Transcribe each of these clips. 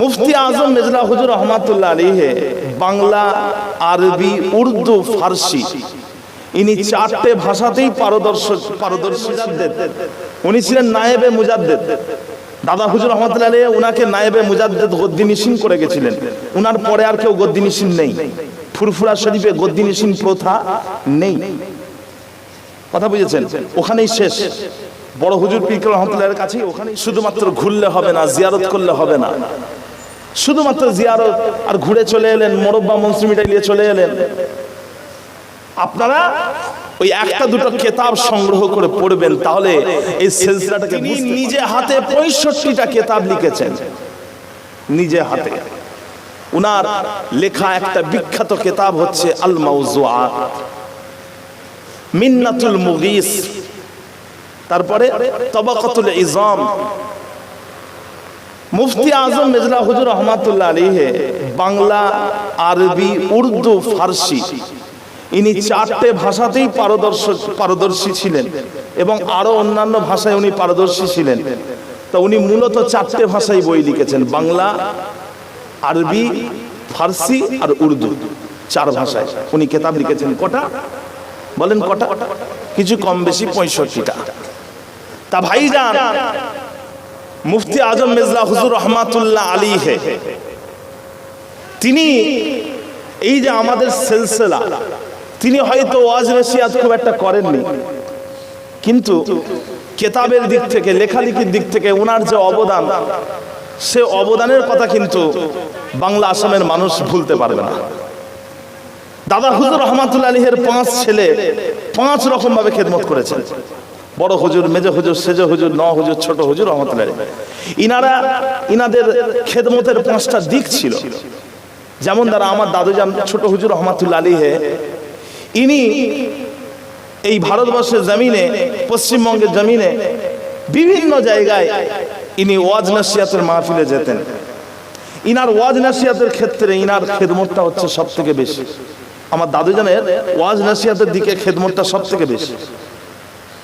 মুফতি আজম মেজলা হুজুর রহমাতুল্লাহ আলীহে বাংলা, আরবি, উর্দু, ফার্সি, ইনি চারটে ভাষাতেই পারদর্শক পারদর্শী। উনি ছিলেন নায়েবে মুজাদ্দেদ। দাদা হুজুর রহমতুল্লাহ আলী উনাকে নায়েবে মুজাদ্দেদ গদ্দিনিসিন করে গেছিলেন। উনার পরে আর কেউ গদ্দিনিসিন নেই। ফুরফুরা শরীফে গদ্দিনিসিন প্রথা নেই। কথা বুঝেছেন? ওখানেই শেষ। বড় হুজুর পীর রহমতুল্লাহের কাছে ওখানেই শুধুমাত্র ঘুরলে হবে না, জিয়ারত করলে হবে না। শুধুমাত্র জিয়ারত আর ঘুরে চলে এলেন মোরব্বা মনসুমিটা নিয়ে চলে এলেন। আপনারা ওই একটা দুটো কেতাব সংগ্রহ করে পড়বেন তাহলে এই সিলসিলাটাকে নিজে হাতে পঁয়ষট্টিটা কেতাব লিখেছেন। নিজে হাতে। উনার লেখা একটা বিখ্যাত কেতাব হচ্ছে আল মাউজুআত মিন্নাতুল মুগিস। তারপরে তবাকাতুল ইজাম। মুফতি আজম মেজলা হুজুর রহমাতুল্লাহ আলীহে বাংলা, আরবি, উর্দু, ফার্সি, ইনি চারটে ভাষাতেই পারদর্শক, পারদর্শী ছিলেন এবং আরও অন্যান্য ভাষায় উনি পারদর্শী ছিলেন। তা উনি মূলত চারটে ভাষায় বই লিখেছেন, বাংলা, আরবি, ফার্সি আর উর্দু, চার ভাষায়। উনি কেতাব লিখেছেন কটা? বলেন কটা? কিছু কম বেশি পঁয়ষট্টিটা। তা ভাই ভাইজান মুফতি আজম মেজলা হুজুর রহমাতুল্লাহ আলী হে তিনি এই যে আমাদের সিলসিলা, তিনি হয়তো ওয়াজ নসিহাত খুব একটা করেননি। কিন্তু কেতাবের দিক থেকে, লেখালেখির দিক থেকে ওনার যে অবদান, সে অবদানের কথা কিন্তু বাংলা আসামের মানুষ ভুলতে পারবে না। দাদা হুজুর রহমাতুল্লাহ আলীহের পাঁচ ছেলে পাঁচ রকম ভাবে খেদমত করেছেন। বড় হুজুর, মেজ হুজুর, সেজ হুজুর, ন হুজুর, ছোট হুজুর, রহমতুল্লাহ। ইনারা, ইনাদের খেদমতের পাঁচটা দিক ছিল। যেমন দ্বারা আমার দাদুজান ছোট হুজুর রহমাতুল্লাহ আলী হে ইনি এই ভারতবর্ষের জমিনে, পশ্চিমবঙ্গের জমিনে বিভিন্ন জায়গায় ইনি ওয়াজ নাসিয়াতের মাহফিলে যেতেন। ইনার ওয়াজ নাসিয়াতের ক্ষেত্রে ইনার খেদমতটা হচ্ছে সব থেকে বেশি। আমার দাদুজানের ওয়াজ নাসিয়াতের দিকে খেদমতটা সব থেকে বেশি।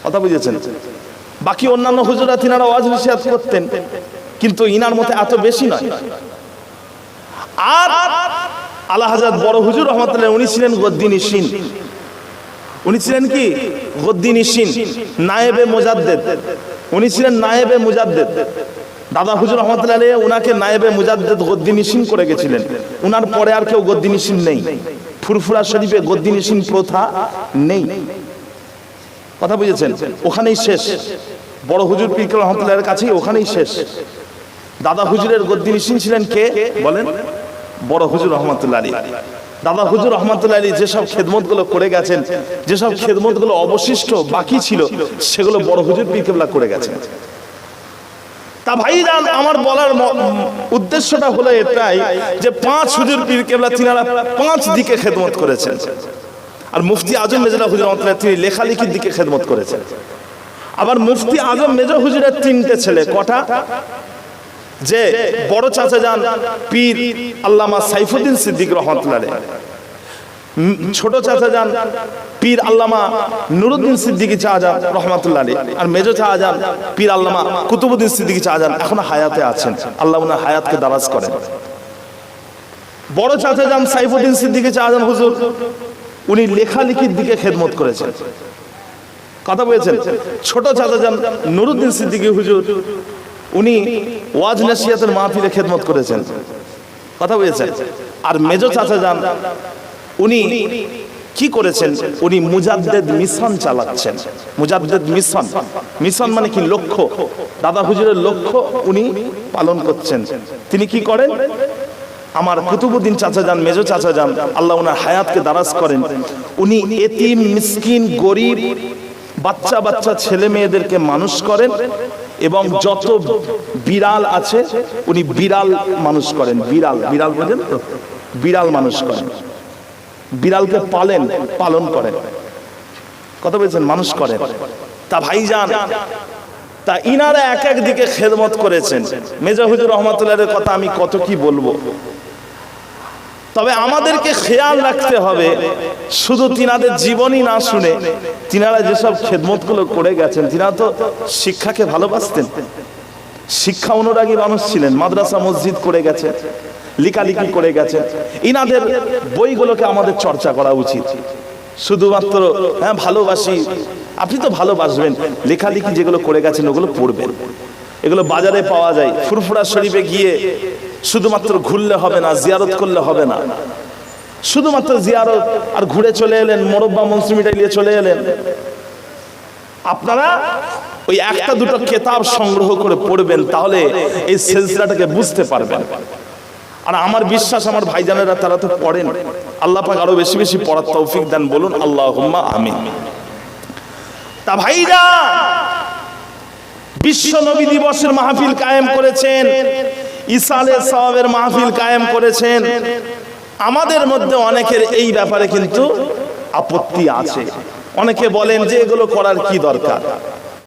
কথা বুঝেছেন? বাকি অন্যান্য হুজুরা তিনারা ওয়াজ নাসিয়াত করতেন, কিন্তু ইনার মতে এত বেশি নয়। আর আল্লাহ হাজার বড় হুজুর রহমতুল্লাহ উনি ছিলেন গদ্দিনী সিন উনি ছিলেন কি? গদ্দিনী সিন নায়েবে মোজাদ্দেদ। উনি ছিলেন নায়েবে মুজাদ্দেদ। দাদা হুজুর রহমতুল্লাহ আলী উনাকে নায়েবে মুজাদ্দেদ গদ্দিনী সিন করে গেছিলেন। উনার পরে আর কেউ গদ্দিনী সিন নেই। ফুরফুরা শরীফে গদ্দিনী সিন প্রথা নেই। কথা বুঝেছেন? ওখানেই শেষ। বড় হুজুর পীর রহমতুল্লাহের কাছেই ওখানেই শেষ। দাদা হুজুরের গদ্দিনী সিন ছিলেন কে? বলেন। বড় হুজুর রহমতুল্লাহ আলী। দাদা হুজুর রহমতুল্লাহ আলী যেসব খেদমতগুলো করে গেছেন, যেসব খেদমতগুলো অবশিষ্ট বাকি ছিল, সেগুলো বড় হুজুর পীর কেবলা করে গেছেন। তা ভাইজান, আমার বলার উদ্দেশ্যটা হলো এটাই যে পাঁচ হুজুর পীর কেবলা তিনারা পাঁচ দিকে খেদমত করেছেন। আর মুফতি আজম মেজরা হুজুর রহমতুল্লাহ তিনি লেখালেখির দিকে খেদমত করেছেন। আবার মুফতি আজম মেজর হুজুরের তিনটে ছেলে, কটা? যে বড় চাচা যান পীর আল্লামা সাইফুদ্দিন সিদ্দিক রহমতুল্লাহ। ছোট চাচা যান পীর আল্লামা নুরুদ্দিন সিদ্দিকি চাচা রহমতুল্লাহ আলী আর মেজো চাচা যান পীর আল্লামা কুতুবুদ্দিন সিদ্দিকি চাচা যান এখন হায়াতে আছেন। আল্লাহ ওনার হায়াতকে দারাজ করেন। বড় চাচা যান সাইফুদ্দিন সিদ্দিকি চাচা যান হুজুর। উনি লেখালেখির দিকে খেদমত করেছেন। কথা বলেছেন, ছোট চাচা যান নুরুদ্দিন সিদ্দিকী হুজুর, উনি ওয়াজ নাসিয়াতের মাহফিলে খেদমত করেছেন। কথা বলেছেন, আর মেজ চাচা যান, উনি কি করেছেন? উনি মুজাদ্দেদ মিশন চালাচ্ছেন। মুজাদ্দেদ মিশন মিশন মানে কি লক্ষ্য? দাদা হুজুরের লক্ষ্য উনি পালন করছেন। তিনি কি করেন? আমার কুতুবুদ্দিন চাচা যান, মেজো চাচা যান, আল্লাহ ওনার হায়াতকে দারাজ করেন। উনি এতিম, মিসকিন, গরিব, বাচ্চা বাচ্চা ছেলে মেয়েদেরকে মানুষ করেন এবং যত বিড়াল আছে, উনি বিড়াল মানুষ করেন। বিড়াল বিড়াল বোঝেন তো? বিড়াল মানুষ করেন। বিড়ালকে পালেন, পালন করেন। কথা বলছেন মানুষ করেন। তা ভাইজান, তা ইনারা এক এক দিকে খেদমত করেছেন। মেজা হুজুর রহমতুল্লাহের কথা আমি কত কি বলব? তবে আমাদেরকে খেয়াল রাখতে হবে, শুধু তিনাদের জীবনই না শুনে। তিনারা যেসব খেদমতগুলো করে গেছেন, তিনারা তো শিক্ষাকে ভালোবাসতেন। শিক্ষা অনুরাগী মানুষ ছিলেন, মাদ্রাসা, মসজিদ করে গেছে লিকালিকি করে গেছে ইনাদের বইগুলোকে আমাদের চর্চা করা উচিত। শুধুমাত্র হ্যাঁ ভালোবাসি, আপনি তো ভালোবাসবেন, লেখালেখি যেগুলো করে গেছেন, ওগুলো পড়বেন। এগুলো বাজারে পাওয়া যায়। ফুরফুরা শরীফে গিয়ে শুধুমাত্র ঘুরলে হবে না, জিয়ারত করলে হবে না। শুধুমাত্র জিয়ারত আর ঘুরে চলে এলেন, মোরব্বা মনসুমিটা নিয়ে চলে এলেন। আপনারা ওই একটা দুটো কেতাব সংগ্রহ করে পড়বেন, তাহলে এই সিলসিলাটাকে বুঝতে পারবেন। আর আমার বিশ্বাস, আমার ভাইজানেরা তারা তো পড়েন। আল্লাহ পাক আরও বেশি বেশি পড়ার তৌফিক দেন, বলুন আল্লাহ আমিন। তা ভাইরা বিশ্ব নবী দিবসের মাহফিল কায়েম করেছেন। ইসালে সাহাবের মাহফিল কায়েম করেছেন। আমাদের মধ্যে অনেকের এই ব্যাপারে কিন্তু আপত্তি আছে। অনেকে বলেন যে এগুলো করার কি দরকার?